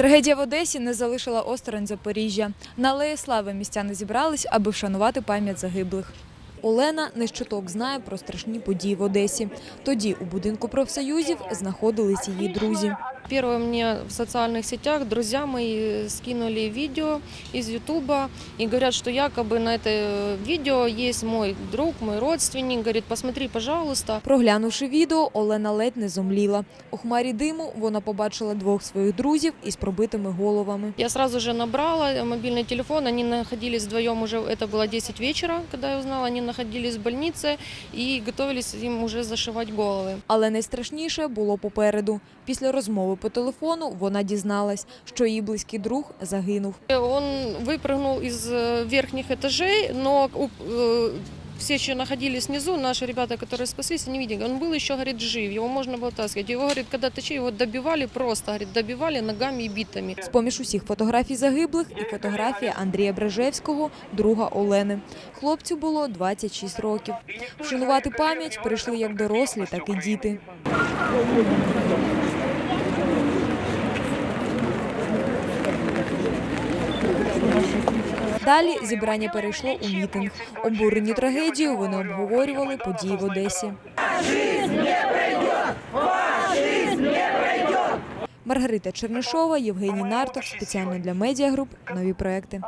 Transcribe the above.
Трагедія в Одесі не залишила осторонь Запоріжжя. На алеї слави містяни зібрались, аби вшанувати пам'ять загиблих. Олена нещуток знає про страшні події в Одесі. Тоді у будинку профсоюзів знаходились її друзі. Первое мне в социальных сетях друзья мои скинули видео из Ютуба и говорят, что якобы на это видео есть мой друг, мой родственник. Говорит, посмотри, пожалуйста. Проглянувши відео, Олена ледь не зомліла. У хмарі диму вона побачила двох своїх друзів із пробитими головами. Я сразу же набрала мобильный телефон, они находились вдвоем уже, это было 10 вечера, когда я узнала, они находились в больнице и готовились им уже зашивать головы. Але найстрашніше було попереду. Після розмови по телефону вона дізналась, що її близький друг загинув. Он выпрыгнул из э, верхних этажей, но у- э, все еще находились внизу, наши ребята, которые спаслись, они видели, он был еще, говорит, жив, его можно было таскать. Его, говорит, когда точили, его добивали просто, говорит, добивали ногами и битами. З-поміж усіх фотографій загиблих і фотографія Андрія Брежевського, друга Олени. Хлопцю було 26 років. Вшанувати пам'ять прийшли як дорослі, так і діти. Далі зібрання перейшло у мітинг. Обурені трагедією вони обговорювали події в Одесі. Маргарита Чернишова, Євгеній Нартов. Спеціально для медіагруп. Нові проекти.